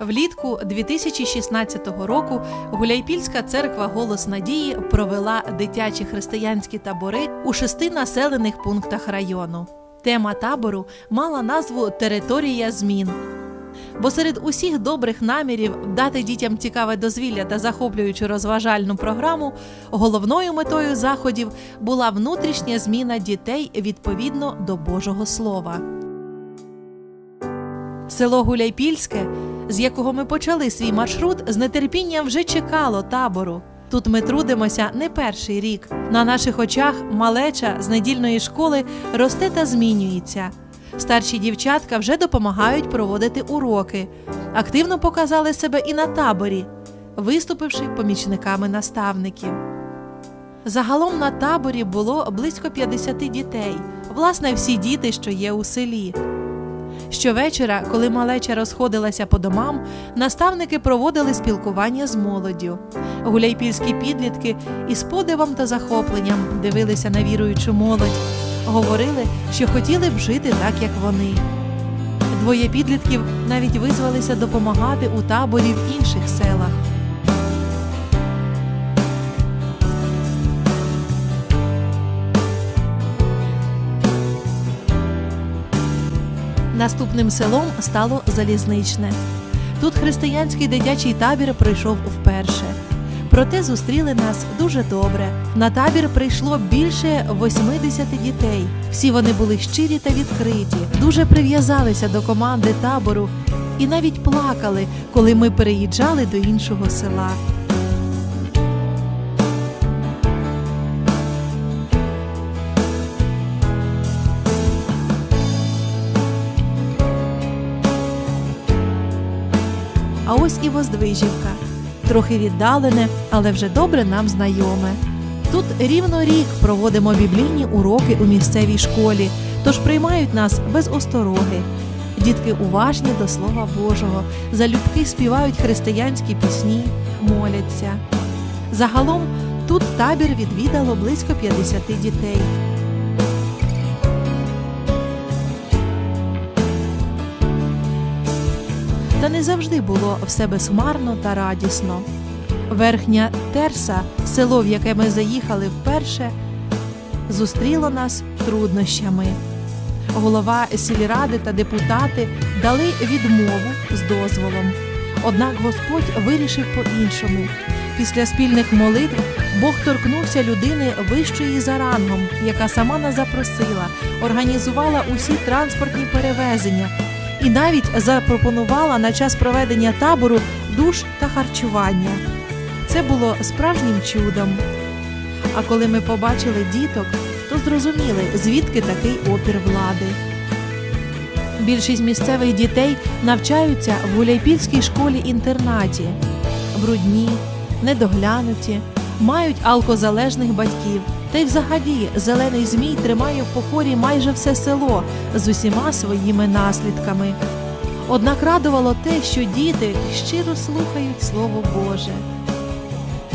Влітку 2016 року Гуляйпільська церква Голос Надії провела дитячі християнські табори у шести населених пунктах району. Тема табору мала назву Територія змін. Бо серед усіх добрих намірів дати дітям цікаве дозвілля та захоплюючу розважальну програму, головною метою заходів була внутрішня зміна дітей відповідно до Божого Слова. Село Гуляйпільське, з якого ми почали свій маршрут, з нетерпінням вже чекало табору. Тут ми трудимося не перший рік. На наших очах малеча з недільної школи росте та змінюється. Старші дівчатка вже допомагають проводити уроки, активно показали себе і на таборі, виступивши помічниками наставників. Загалом на таборі було близько 50 дітей, власне, всі діти, що є у селі. Щовечора, коли малеча розходилася по домам, наставники проводили спілкування з молоддю. Гуляйпільські підлітки із подивом та захопленням дивилися на віруючу молодь, говорили, що хотіли б жити так, як вони. Двоє підлітків навіть визвалися допомагати у таборі в інших селах. Наступним селом стало Залізничне. Тут християнський дитячий табір прийшов вперше. Проте зустріли нас дуже добре. На табір прийшло більше 80 дітей. Всі вони були щирі та відкриті, дуже прив'язалися до команди табору і навіть плакали, коли ми переїжджали до іншого села. А ось і Воздвижівка. Трохи віддалене, але вже добре нам знайоме. Тут рівно рік проводимо біблійні уроки у місцевій школі, тож приймають нас без остороги. Дітки уважні до Слова Божого, залюбки співають християнські пісні, моляться. Загалом тут табір відвідало близько 50 дітей. Та не завжди було все безхмарно та радісно. Верхня Терса, село, в яке ми заїхали вперше, зустріло нас труднощами. Голова сільради та депутати дали відмову з дозволом. Однак Господь вирішив по-іншому. Після спільних молитв Бог торкнувся людини вищої за рангом, яка сама нас запросила, організувала усі транспортні перевезення і навіть запропонувала на час проведення табору душ та харчування. Це було справжнім чудом. А коли ми побачили діток, то зрозуміли, звідки такий опір влади. Більшість місцевих дітей навчаються в Гуляйпільській школі-інтернаті, брудні, недоглянуті, мають алкозалежних батьків. Та й взагалі зелений змій тримає в покорі майже все село з усіма своїми наслідками. Однак радувало те, що діти щиро слухають Слово Боже.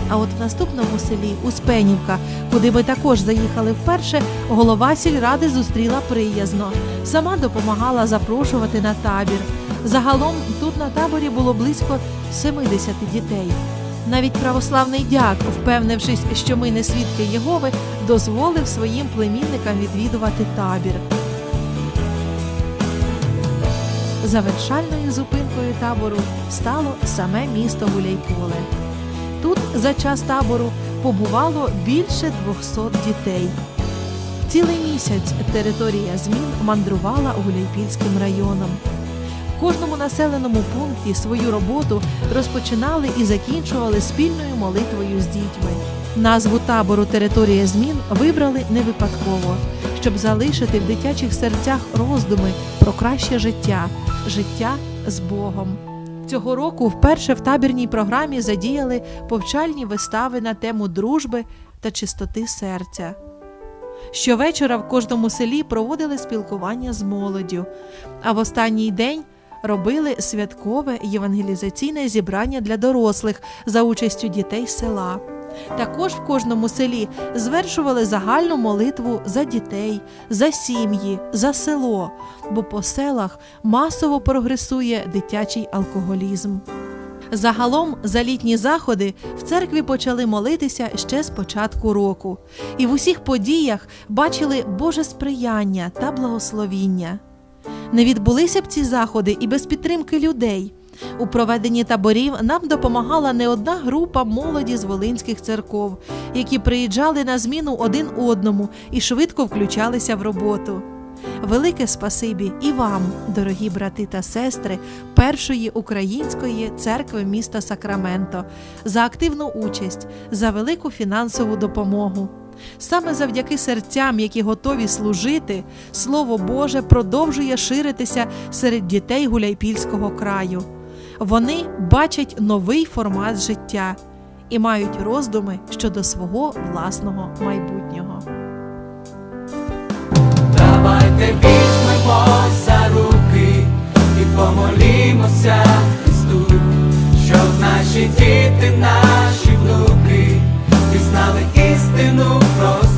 А от в наступному селі Успенівка, куди ми також заїхали вперше, голова сільради зустріла приязно, сама допомагала запрошувати на табір. Загалом тут на таборі було близько 70 дітей. Навіть православний дяк, впевнившись, що ми не свідки Єгови, дозволив своїм племінникам відвідувати табір. Завершальною зупинкою табору стало саме місто Гуляйполе. Тут за час табору побувало більше 200 дітей. Цілий місяць територія змін мандрувала Гуляйпільським районом. В кожному населеному пункті свою роботу розпочинали і закінчували спільною молитвою з дітьми. Назву табору Територія змін вибрали не випадково, щоб залишити в дитячих серцях роздуми про краще життя, життя з Богом. Цього року вперше в табірній програмі задіяли повчальні вистави на тему дружби та чистоти серця. Щовечора в кожному селі проводили спілкування з молоддю, а в останній день робили святкове євангелізаційне зібрання для дорослих за участю дітей села. Також в кожному селі звершували загальну молитву за дітей, за сім'ї, за село, бо по селах масово прогресує дитячий алкоголізм. Загалом за літні заходи в церкві почали молитися ще з початку року, і в усіх подіях бачили Боже сприяння та благословіння. Не відбулися б ці заходи і без підтримки людей. У проведенні таборів нам допомагала не одна група молоді з волинських церков, які приїжджали на зміну один одному і швидко включалися в роботу. Велике спасибі і вам, дорогі брати та сестри першої української церкви міста Сакраменто, за активну участь, за велику фінансову допомогу. Саме завдяки серцям, які готові служити, Слово Боже продовжує ширитися серед дітей Гуляйпільського краю. Вони бачать новий формат життя і мають роздуми щодо свого власного майбутнього. Давайте візьмемось Cristo no próximo.